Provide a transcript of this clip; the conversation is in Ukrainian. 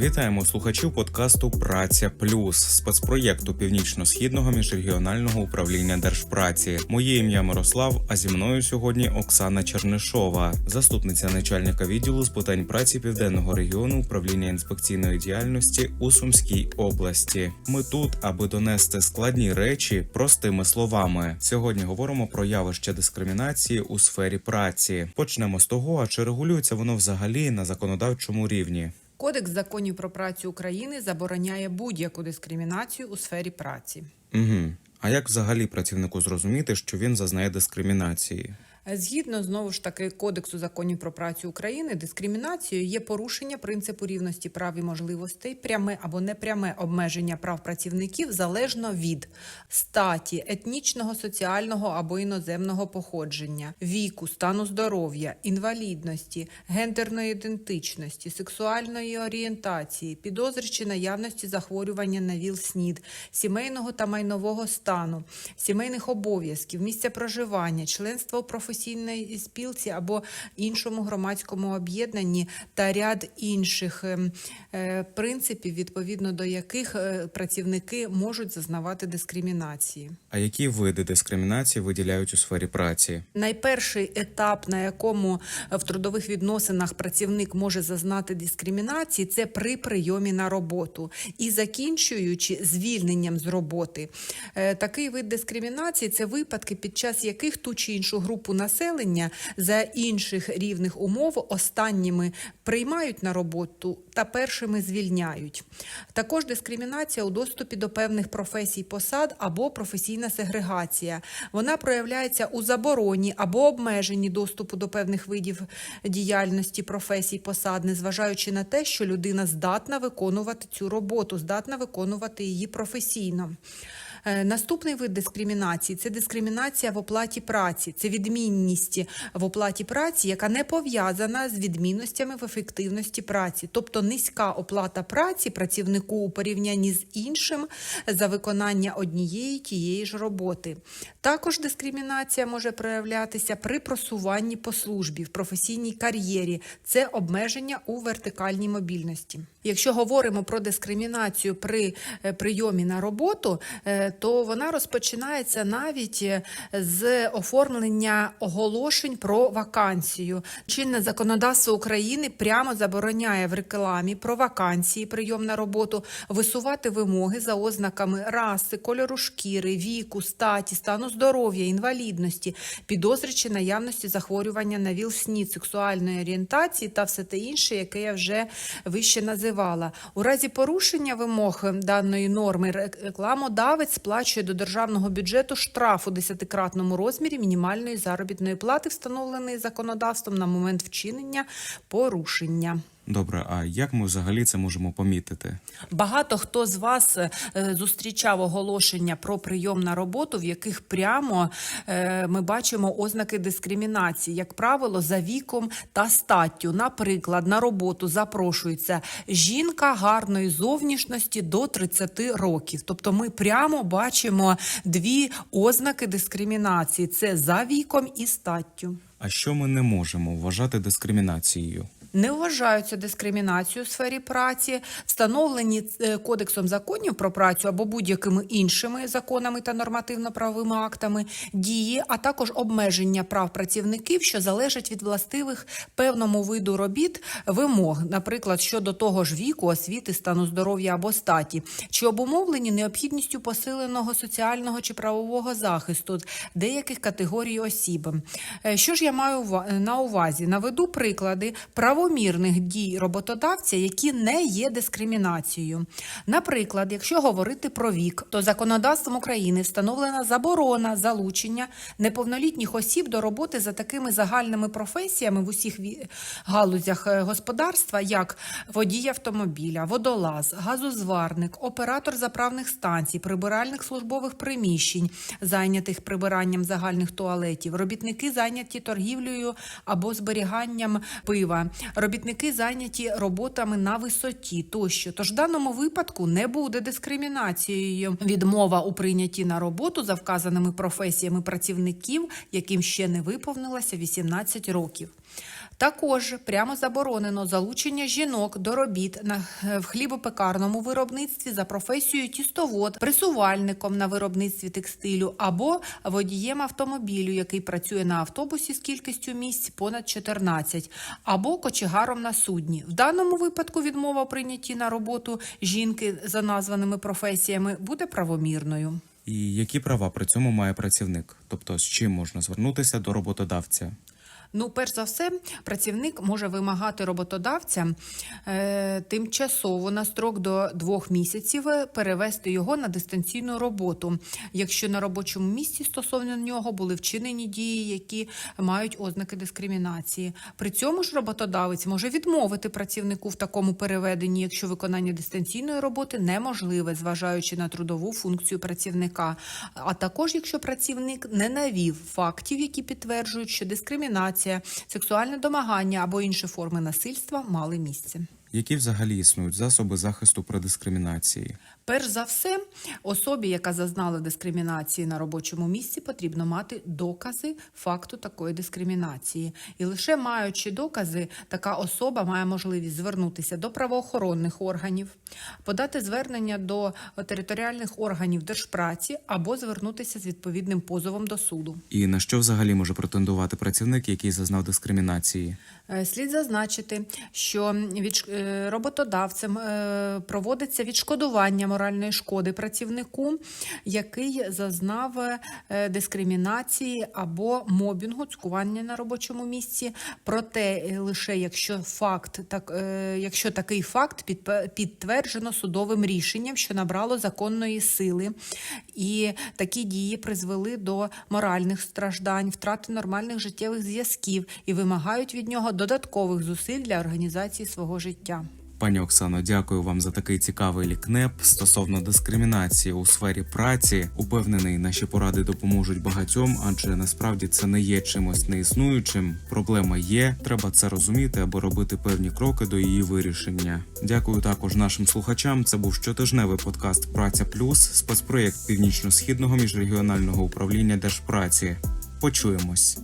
Вітаємо слухачів подкасту Праця Плюс спецпроєкту північно-східного міжрегіонального управління держпраці. Моє ім'я Мирослав. А зі мною сьогодні Оксана Чернишова, заступниця начальника відділу з питань праці південного регіону управління інспекційної діяльності у Сумській області. Ми тут, аби донести складні речі простими словами. Сьогодні говоримо про явище дискримінації у сфері праці. Почнемо з того, а чи регулюється воно взагалі на законодавчому рівні. Кодекс законів про працю України забороняє будь-яку дискримінацію у сфері праці. Угу. А як взагалі працівнику зрозуміти, що він зазнає дискримінації? Згідно знову ж таки Кодексу законів про працю України, дискримінацією є порушення принципу рівності прав і можливостей, пряме або непряме обмеження прав працівників залежно від статі, етнічного, соціального або іноземного походження, віку, стану здоров'я, інвалідності, гендерної ідентичності, сексуальної орієнтації, підозри чи наявності захворювання на ВІЛ-СНІД, сімейного та майнового стану, сімейних обов'язків, місця проживання, членства у професійній спілці або іншому громадському об'єднанні та ряд інших ем, е, принципів, відповідно до яких е, працівники можуть зазнавати дискримінації. А які види дискримінації виділяють у сфері праці? Найперший етап, на якому в трудових відносинах працівник може зазнати дискримінації, це при прийомі на роботу і закінчуючи звільненням з роботи. Е, Такий вид дискримінації це випадки, під час яких ту чи іншу групу населення за інших рівних умов останніми приймають на роботу та першими звільняють. Також дискримінація у доступі до певних професій посад або професійна сегрегація. Вона проявляється у забороні або обмеженні доступу до певних видів діяльності професій посад, незважаючи на те, що людина здатна виконувати цю роботу, здатна виконувати її професійно. Е, Наступний вид дискримінації це дискримінація в оплаті праці, це відмінність в оплаті праці, яка не пов'язана з відмінностями в ефективності праці, тобто низька оплата праці працівнику у порівнянні з іншим за виконання однієї тієї ж роботи. Також дискримінація може проявлятися при просуванні по службі в професійній кар'єрі, це обмеження у вертикальній мобільності. Якщо говоримо про дискримінацію при е, прийомі на роботу, е, то вона розпочинається навіть е, з оформлення оголошень про вакансію. Чинне законодавство України прямо забороняє в рекламі про вакансії, прийом на роботу, висувати вимоги за ознаками раси, кольору шкіри, віку, статі, стану здоров'я, інвалідності, підозри чи наявності захворювання на ВІЛ-СНІД, сексуальної орієнтації та все те інше, яке я вже вище називала. У разі порушення вимог даної норми ре- рекламодавець сплачує до державного бюджету штраф у десятикратному розмірі мінімальної заробітної плати, встановленої законодавством на момент вчинення порушення. Добре, а як ми взагалі це можемо помітити? Багато хто з вас е, зустрічав оголошення про прийом на роботу, в яких прямо е, ми бачимо ознаки дискримінації, як правило, за віком та статтю. Наприклад, на роботу запрошується жінка гарної зовнішності до 30 років. Тобто, ми прямо бачимо дві ознаки дискримінації: це за віком і статтю. А що ми не можемо вважати дискримінацією? Не вважаються дискримінацією у сфері праці, встановлені е, Кодексом законів про працю або будь-якими іншими законами та нормативно-правовими актами дії, а також обмеження прав працівників, що залежать від властивих певному виду робіт вимог, наприклад, щодо того ж віку, освіти, стану здоров'я або статі, чи обумовлені необхідністю посиленого соціального чи правового захисту деяких категорій осіб. Е, Що ж я маю на увазі? Наведу приклади правомірних дій роботодавця, які не є дискримінацією. Наприклад, якщо говорити про вік, то законодавством України встановлена заборона залучення неповнолітніх осіб до роботи за такими загальними професіями в усіх галузях е, господарства, як водій автомобіля, водолаз, газозварник, оператор заправних станцій, прибиральник службових приміщень, зайнятих прибиранням загальних туалетів, робітники зайняті торгівлею або зберіганням пива, робітники зайняті роботами на висоті тощо. Тож в даному випадку не буде дискримінацією відмова у прийнятті на роботу за вказаними професіями працівників, яким ще не виповнилося 18 років. Також прямо заборонено залучення жінок до робіт на е, в хлібопекарному виробництві за професією тістовод, пресувальником на виробництві текстилю або водієм автомобілю, який працює на автобусі з кількістю місць понад 14, або кочегаром на судні. В даному випадку відмова прийнятті на роботу жінки за названими професіями буде правомірною. І які права при цьому має працівник? Тобто з чим можна звернутися до роботодавця? Ну, перш за все, працівник може вимагати роботодавця е, тимчасово на строк до двох місяців е, перевести його на дистанційну роботу, якщо на робочому місці стосовно нього були вчинені дії, які мають ознаки дискримінації. При цьому ж роботодавець може відмовити працівнику в такому переведенні, якщо виконання дистанційної роботи неможливе, зважаючи на трудову функцію працівника, а також якщо працівник не навів фактів, які підтверджують, що дискримінація, сексуальне домагання або інші форми насильства мали місце. Які взагалі існують засоби захисту при дискримінації? Перш за все, особі, яка зазнала дискримінації на робочому місці, потрібно мати докази факту такої дискримінації. І лише маючи докази, така особа має можливість звернутися до правоохоронних органів, подати звернення до територіальних органів держпраці або звернутися з відповідним позовом до суду. І на що взагалі може претендувати працівник, який зазнав дискримінації? Е, Слід зазначити, що від роботодавцем е, проводиться відшкодування моральної шкоди працівнику, який зазнав е, дискримінації або мобінгу, цькування на робочому місці. Проте е, лише якщо факт так, е, якщо такий факт підтверджено судовим рішенням, що набрало законної сили, і такі дії призвели до моральних страждань, втрати нормальних життєвих зв'язків і вимагають від нього додаткових зусиль для організації свого життя. Пані Оксано, дякую вам за такий цікавий лікнеп стосовно дискримінації у сфері праці. Упевнений, наші поради допоможуть багатьом, адже насправді це не є чимось неіснуючим. Проблема є, треба це розуміти, аби робити певні кроки до її вирішення. Дякую також нашим слухачам. Це був щотижневий подкаст Праця Плюс, спецпроєкт північно-східного міжрегіонального управління держпраці. Почуємось.